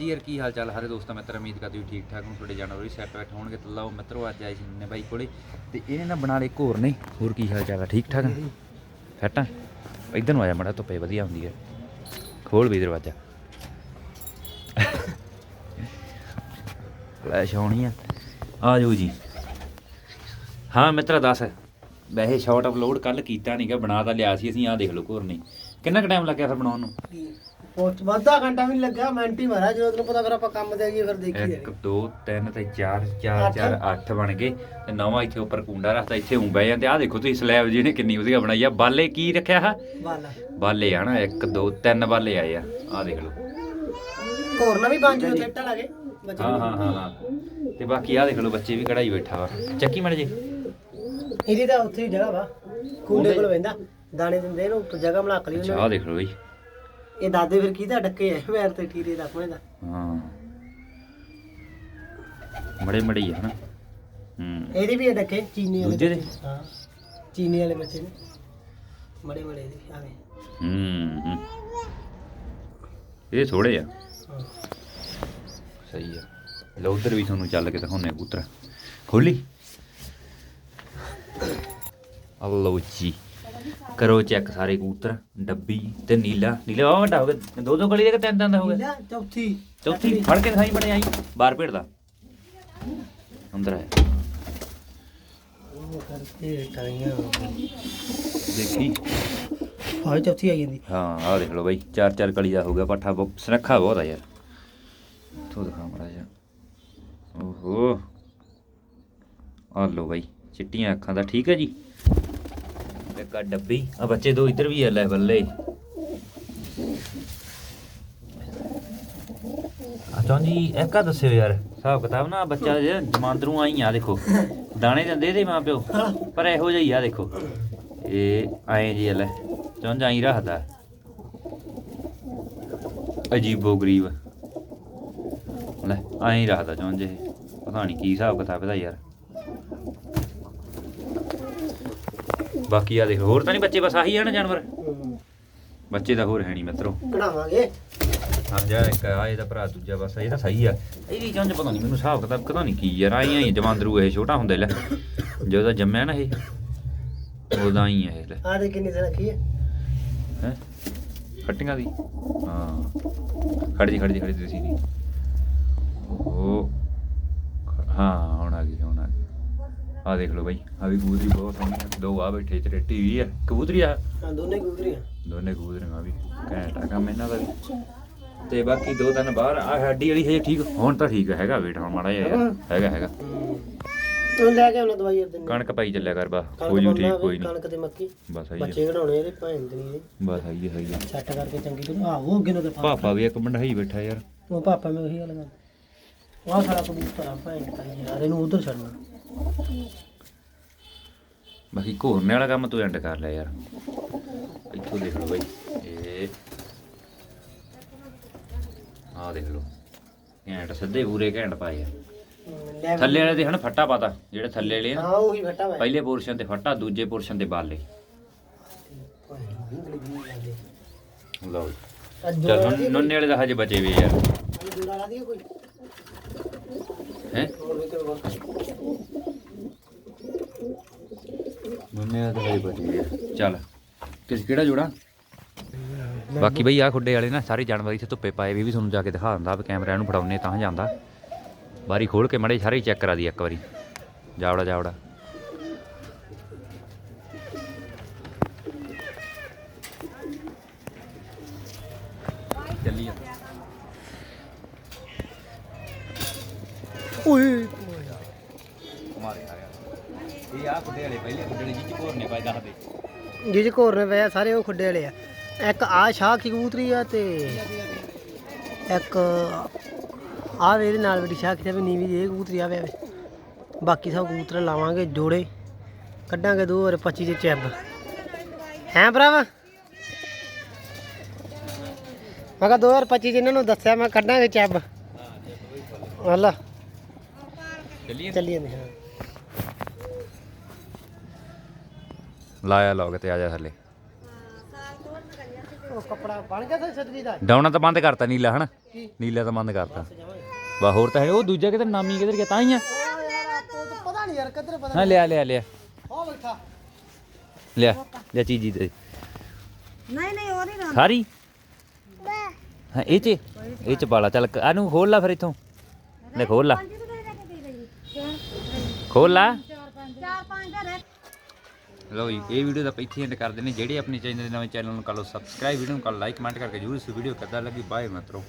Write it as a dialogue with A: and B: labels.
A: ਜੀ ਯਾਰ ਕੀ ਹਾਲ ਚਾਲ ਸਾਰੇ ਦੋਸਤਾਂ ਮਿੱਤਰ ਉਮੀਦ ਕਰਦਾ ਤੁਸੀਂ ਠੀਕ ਠਾਕ ਹੋ ਤੁਹਾਡੇ ਜਾਨਵਰ ਵੀ ਸੈੱਟ ਬੈਠ ਹੋਣਗੇ ਤੇ ਲਓ ਮਿੱਤਰੋ ਅੱਜ ਆਏ ਸੀ ਨੇ ਬਾਈ ਕੋਲੇ ਤੇ ਇਹਨੇ ਨਾ ਬਣਾ ਲਏ ਘੋਰ ਨੇ ਹੋਰ ਕੀ ਹਾਲ ਚਾਲ ਆ ਠੀਕ ਠਾਕ ਫਿੱਟ ਆ? ਇਧਰ ਨੂੰ ਆਇਆ ਮੜਾ ਧੁੱਪੇ ਵਧੀਆ ਹੁੰਦੀ ਹੈ ਖੋਲ ਵੀ ਦਰਵਾਜ਼ਾ। ਲੈ ਸ਼ੌਣੀ ਆ। ਆ ਜਾਓ ਜੀ। ਹਾਂ ਮਿੱਤਰਾ ਦੱਸ। ਵੈਸੇ ਸ਼ਾਰਟ ਅਪਲੋਡ ਕੱਲ ਕੀਤਾ ਨਹੀਂਗਾ ਬਣਾ ਤਾਂ ਲਿਆ ਸੀ ਅਸੀਂ ਆਹ ਦੇਖ ਲਓ ਘੋਰ ਨੇ ਕਿੰਨਾ ਕੁ ਟਾਈਮ ਲੱਗਿਆ ਫਿਰ ਬਣਾਉਣ ਨੂੰ?
B: ਵਾਧਾ ਘੰਟਾ ਵੀ ਨੀ ਲੱਗਿਆ ਮਿੰਟ ਹੀ ਮਾਰਿਆ ਜਦੋਂ ਤੈਨੂੰ ਪਤਾ ਫਿਰ ਆਪਾਂ ਕੰਮ ਤੇ ਆਈਏ ਫਿਰ ਦੇਖੀ
A: 1 2 3 ਤੇ 4 4 4 8 ਬਣ ਗਏ ਤੇ ਨਵਾਂ ਇੱਥੇ ਉੱਪਰ ਕੁੰਡਾ ਰੱਖਤਾ ਇੱਥੇ ਉਂ ਬਹਿ ਜਾਂਦੇ ਆ ਦੇਖੋ ਤੁਸੀਂ ਸਲੈਬ ਜਿਹਨੇ ਕਿੰਨੀ ਵਧੀਆ ਬਣਾਈ ਆ। ਬਾਲੇ ਕੀ ਰੱਖਿਆ
B: ਵਾਲਾ
A: ਬਾਲੇ। ਆ ਨਾ 1 2 3 ਬਾਲੇ ਆਏ ਆ ਆ ਦੇਖ ਲਓ।
B: ਹੋਰ ਨਾ ਵੀ ਜੂ ਲਾਗੇ ਬੱਚੇ
A: ਹਾਂ ਹਾਂ ਹਾਂ ਹਾਂ। ਤੇ ਬਾਕੀ ਆ ਦੇਖ ਲਓ ਬੱਚੇ ਵੀ ਕਢਾਈ ਬੈਠਾ ਵਾ। ਚੱਕੀ ਮੜ ਜੀ।
B: ਇਹਦੀ ਤਾਂ ਉੱਥੇ ਹੀ ਜਗ੍ਹਾ ਵਾ। ਕੁੰਡੇ ਕੋਲ ਬੈਂਦਾ ਦਾਣੇ ਦਿੰਦੇ ਇਹਨੂੰ ਜਗ੍ਹਾ ਬਣਾ ਕੇ ਲਈ ਉਹਨੇ।
A: ਆ ਦੇਖ ਲਓ ਬਈ।
B: ਇਹ ਦਾਦੇ ਫਿਰ ਕਿਹਦਾ ਡੱਕੇ ਐ ਵੈਰ ਤੇ ਠੀਰੇ ਦਾ ਆਪਣੇ ਦਾ
A: ਹਾਂ। ਮੜੇ ਮੜੇ ਹੀ ਆ ਹਨਾ? ਹੂੰ।
B: ਇਹਦੇ ਵੀ ਇਹ ਡੱਕੇ ਚੀਨੀ ਵਾਲੇ
A: ਦੂਜੇ ਦੇ?
B: ਬੱਚੇ। ਹਾਂ। ਚੀਨੀ ਵਾਲੇ ਬੱਚੇ ਨੇ। ਬੜੇ ਬੜੇ ਦੇ ਆਵੇ
A: ਹੂੰ ਹੂੰ। ਇਹ ਥੋੜੇ ਆ।
B: ਹਾਂ।
A: ਸਹੀ ਆ। ਲਓ ਉਧਰ ਵੀ ਤੁਹਾਨੂੰ ਚੱਲ ਕੇ ਦਿਖਾਉਣੇ ਕਬੂਤਰ। ਖੋਲੀ ਆ ਲਓ ਜੀ। ਕਰੋ ਚੈੱਕ ਸਾਰੇ ਕਬੂਤਰ ਡੱਬੀ ਤੇ ਨੀਲਾ। ਨੀਲਾ ਆ ਵੱਡਾ ਹੋ ਗਿਆ। ਦੋ ਦੋ ਗਲੀ ਦੇ ਕਿ ਤਿੰਨ ਤਿੰਨ ਦਾ ਹੋ ਗਿਆ?
B: ਨੀਲਾ ਚੌਥੀ।
A: ਚੌਥੀ। ਫੜ ਕੇ ਦਿਖਾਈ ਬਣੇ ਆਈ। ਬਾਹਰ ਅੰਦਰ ਹੈ
B: ਉਹ ਕਰਕੇ ਟਾਈਆਂ
A: ਦੇਖੀ।
B: ਹਾਂ ਚੌਥੀ ਆਈ ਜਾਂਦੀ।
A: ਹਾਂ ਆਹ ਦੇਖ ਲਓ ਬਾਈ। ਚਾਰ ਚਾਰ ਕਲੀ ਦਾ ਹੋ ਗਿਆ ਪੱਠਾ ਬਹੁਤ। ਸੁਨੱਖਾ ਬਹੁਤ ਆ ਯਾਰ। ਤੋ ਦਿਖਾ ਮੜਾ ਜਾ ਓਹੋ। ਆ ਲਓ ਬਾਈ। ਚਿੱਟੀਆਂ ਅੱਖਾਂ ਦਾ। ਠੀਕ ਹੈ ਜੀ? ਇੱਕ ਆ ਡੱਬੀ। ਆ ਬੱਚੇ ਦੋ, ਇੱਧਰ ਵੀ ਆ ਲੈ ਬੱਲੇ ਆ ਚੌਂ ਜੀ, ਇੱਕ ਆ ਦੱਸਿਓ ਯਾਰ, ਹਿਸਾਬ ਕਿਤਾਬ ਨਾ, ਬੱਚਾ ਜੇ ਜਮਾਂਦਰੂ ਆਈ ਆ, ਦੇਖੋ। ਦਾਣੇ ਦਿੰਦੇ ਇਹਦੇ ਮਾਂ ਪਿਓ ਪਰ ਇਹੋ ਜਿਹਾ ਹੀ ਆ, ਦੇਖੋ। ਇਹ ਆਏ ਜੀ ਆ, ਲੈ। ਚੌਂ ਜਾਈ ਰੱਖਦਾ। ਅਜੀਬੋ ਗਰੀਬ। ਲੈ, ਆਏ ਰੱਖਦਾ ਚੌਂ ਜੇ ਪਤਾ ਨਹੀਂ ਕੀ ਹਿਸਾਬ ਕਿਤਾਬ ਇਹਦਾ ਯਾਰ। ਬਾਕੀ ਆ ਦੇਖ ਹੋਰ ਤਾਂ ਨਹੀਂ ਬੱਚੇ ਬਸ ਆਹੀ ਆ ਨਾ ਜਾਨਵਰ? ਬੱਚੇ ਤਾਂ ਹੋਰ ਹੈ ਨਹੀਂ ਮਿੱਤਰੋ।
B: ਕਢਾਵਾਂਗੇ।
A: ਹਾਂ ਜਾ ਇੱਕ ਆ ਇਹਦਾ ਭਰਾ ਦੂਜਾ ਬਸ ਇਹ ਤਾਂ ਸਹੀ ਆ। ਇਹਦੀ ਚੌਂਜ ਪਤਾ ਨਹੀਂ ਮੈਨੂੰ ਹਿਸਾਬ ਕਿਤਾਬ ਪਤਾ ਨਹੀਂ ਕੀ ਯਾਰ ਆਈ ਆਈ ਜਮਾਂਦਰੂ ਇਹ ਛੋਟਾ ਹੁੰਦਾ ਲੈ। ਜਦੋਂ ਜੰਮਿਆ ਨਾ ਇਹ ਉਹਦਾ ਹੀ ਆ ਇਹ ਲੈ।
B: ਆ ਦੇ ਕਿੰਨੀ ਤਰ੍ਹਾਂ ਕੀ ਹੈ
A: ਹੈ? ਖੱਟੀਆਂ ਦੀ? ਹਾਂ। ਖੜ ਜੀ ਖੜ ਜੀ ਖੜ ਜੀ ਤੁਸੀਂ ਦੀ ਉਹ ਹਾਂ ਹੁਣ ਆ ਗਈ ਹੁਣ ਆ ਦੇਖ ਲਓ ਬਾਈ ਆ ਵੀ ਕਬੂਤਰੀ ਬਹੁਤ ਸੋਹਣੀ ਆ। ਦੋ ਆ ਬੈਠੇ ਤੇ ਟੀਵੀ ਆ। ਕਬੂਤਰੀ ਆ?
B: ਹਾਂ ਦੋਨੇ ਗੁਜ਼ਰੀਆਂ
A: ਦੋਨੇ ਕਬੂਤਰੀਆਂ ਵੀ ਘੈਂਟ ਆ ਕੰਮ ਇਹਨਾਂ ਦਾ ਵੀ। ਤੇ ਬਾਕੀ ਦੋ ਤਿੰਨ ਬਾਹਰ ਆ ਹੱਡੀ ਵਾਲੀ ਹਜੇ ਠੀਕ ਹੁਣ ਤਾਂ ਠੀਕ ਹੈਗਾ ਵੇਟ ਹੁਣ ਮਾੜਾ ਜਿਹਾ ਯਾਰ। ਹੈਗਾ ਹੈਗਾ।
B: ਤੂੰ ਲੈ ਕੇ ਆਉਣਾ ਦਵਾਈ ਉਹਦੇ
A: ਕਣਕ ਪਾਈ ਚੱਲਿਆ ਕਰ ਬਾ ਹੋ ਜੂ ਠੀਕ ਕੋਈ ਨਹੀਂ
B: ਕਣਕ ਤੇ ਮੱਕੀ।
A: ਬਸ ਆਈ
B: ਬੱਚੇ ਘੜਾਉਣੇ ਇਹਦੇ ਭੈਣ ਦੇ ਨਹੀਂ
A: ਬਸ ਆਈ ਹੈ ਆਈ ਹੈ
B: ਸੈੱਟ ਕਰਕੇ ਚੰਗੀ ਤਰ੍ਹਾਂ ਆਹੋ ਅੱਗੇ ਨੂੰ ਤੇ
A: ਪਾਪਾ ਵੀ ਇੱਕ ਬੰਡਾਈ ਬੈਠਾ ਯਾਰ।
B: ਉਹ ਪਾਪਾ ਮੈਂ ਉਹੀ ਗੱਲ ਕਰ ਆਹ ਸਾਰਾ ਕਬੂਤਰ ਆ ਦਾ ਯਾਰ ਇਹਨੂੰ ਉਧਰ ਛੱਡਣਾ।
A: ਬਾਕੀ ਘੋਰਨੇ ਵਾਲਾ ਕੰਮ ਤੂੰ ਐਂਡ ਕਰ ਲੈ ਯਾਰ। ਇੱਥੋਂ ਦੇਖ ਲਓ ਬਾਈ ਇਹ ਆਹ ਦੇਖ ਲਓ ਘੈਂਟ ਸਿੱਧੇ ਪੂਰੇ ਘੈਂਟ ਪਾਏ ਆ। ਥੱਲੇ ਵਾਲੇ ਦੇ ਹਨ ਫੱਟਾ ਪਾਤਾ ਜਿਹੜੇ ਥੱਲੇ ਵਾਲੇ ਆ।
B: ਹਾਂ ਉਹੀ ਫਟਾ ਵਾ
A: ਪਹਿਲੇ ਪੋਰਸ਼ਨ ਤੇ ਫੱਟਾ ਦੂਜੇ ਪੋਰਸ਼ਨ ਤੇ ਬਾਲੇ। ਲਓ ਜੀ। ਚੱਲ ਨੁੰਨੇ ਵਾਲੇ ਦਾ ਹਜੇ ਬਚੇ ਵੀ ਯਾਰ।
B: ਜੁੜਾ ਲਾ ਦਈਏ ਕੋਈ।
A: ਹੈ।
B: ਹੋਰ
A: ਦਾ ਹਜੇ ਬਚੇ ਵੀ ਯਾਰ ਚੱਲ, ਕਿਸ ਕਿਹੜਾ ਜੋੜਾ? ਬਾਕੀ ਬਈ ਆ ਖੁੱਡੇ ਵਾਲੇ ਨਾ, ਸਾਰੇ ਜਾਨਵਰ ਇੱਥੇ ਧੁੱਪੇ ਪਾਏ ਵੀ ਵੀ ਤੁਹਾਨੂੰ ਜਾ ਕੇ ਦਿਖਾ ਦਿੰਦਾ ਵੀ ਕੈਮਰਾ ਨੂੰ ਫੜਾਉਨੇ ਤਾਂ ਜਾਂਦਾ। ਬਾਰੀ ਖੋਲ ਕੇ ਮੜੇ ਸਾਰੇ ਚੈੱਕ ਕਰਾ ਦੀ ਇੱਕ ਵਾਰੀ। ਜਾਵੜਾ ਜਾਵੜਾ। ਚੱਲੀ ਆ
B: ਓਏ।
A: ਮਾਰੇ ਆ ਇਹ ਆ ਖੁੱਡੇ ਵਾਲੇ ਪਹਿਲੇ ਖੁੱਡੇ ਵਾਲੇ ਜਿੱਚ ਕੋਰ ਨੇ ਪਾਏ ਦੱਸਦੇ
B: ਜਿਹ ਕੋਰ ਨੇ ਪਿਆ ਸਾਰੇ ਉਹ ਖੁੱਡੇ ਵਾਲੇ ਆ। ਇੱਕ ਆ ਸ਼ਾਹ ਕੀ ਕਬੂਤਰੀ ਆ ਤੇ ਇੱਕ ਆ ਵੇ ਇਹਦੇ ਨਾਲ ਵੱਡੀ ਸ਼ਾਹ ਕਿਤੇ ਵੀ ਨੀਵੀਂ ਦੀ ਇਹ ਕਬੂਤਰੀ ਆ ਵੇ ਬਾਕੀ ਸਭ ਕਬੂਤਰ ਲਾਵਾਂਗੇ ਜੋੜੇ। ਕੱਢਾਂਗੇ ਦੋ 2025 ਦੇ ਚੈਬ। ਹੈਂ ਭਰਾਵਾ? ਮੈਂ ਕਿਹਾ 2025 ਚ ਇਹਨਾਂ ਨੂੰ ਦੱਸਿਆ, ਮੈਂ ਕੱਢਾਂਗੇ ਚੈਬ। ਹਲਾ
A: ਚੱਲੀਏ?
B: ਚੱਲੀ ਜਾਂਦੇ ਹਾਂ।
A: ਲਾਇਆ ਲੋਗ ਤੇ ਆ ਜਾ ਥੱਲੇ।
B: ਉਹ ਕੱਪੜਾ ਬਣ ਗਿਆ ਤਾਂ ਛਤਰੀ ਦਾ।
A: ਡਾਉਣਾ ਤਾਂ ਬੰਦ ਕਰਤਾ ਨੀਲਾ ਹਨਾ?
B: ਕੀ?
A: ਨੀਲਾ ਤਾਂ ਬੰਦ ਕਰਤਾ। ਵਾ ਹੋਰ ਤਾਂ ਹੈ ਉਹ ਦੂਜਾ ਕਿਧਰ ਨਾਮੀ ਕਿਧਰ ਗਿਆ ਤਾਂ ਹੀ ਆ।
B: ਉਹ ਯਾਰ ਆਪੋ ਤਾਂ ਪਤਾ ਨਹੀਂ ਯਾਰ ਕਿੱਧਰ ਪਤਾ
A: ਹਾਂ ਲਿਆ ਲਿਆ ਲਿਆ।
B: ਹੋ ਬੈਠਾ।
A: ਲਿਆ ਲਿਆ ਚੀਜੀ ਤੇ।
C: ਨਹੀਂ ਨਹੀਂ ਉਹ ਨਹੀਂ
A: ਸਾਰੀ? ਹਾਂ ਇਹ ਚ ਇਹ ਚ ਪਾਲਾ ਚੱਲ ਆਨੂੰ ਖੋਲ ਲਾ ਫਿਰ ਇੱਥੋਂ। ਲੈ ਖੋਲ ਲਾ। ਖੋਲ। ਲਾ
C: ਚਾਰ ਪੰਜ ਦਾ ਰਹਿ
A: ਲਓ ਜੀ, ਇਹ ਵੀਡੀਓ ਦਾ ਇੱਥੇ ਐਂਡ ਕਰਦੇ ਨੇ ਜਿਹੜੇ ਆਪਣੇ ਚੈਨਲ ਦੇ ਨਵੇਂ ਚੈਨਲ ਨੂੰ ਕਰ ਲਓ ਸਬਸਕ੍ਰਾਈਬ ਵੀਡੀਓ ਨੂੰ ਕਰ ਲਾਈਕ ਕਮੈਂਟ ਕਰਕੇ ਜਰੂਰ ਇਸ ਵੀਡੀਓ ਕਿੱਦਾਂ ਲੱਗੀ ਬਾਏ ਮਿੱਤਰੋ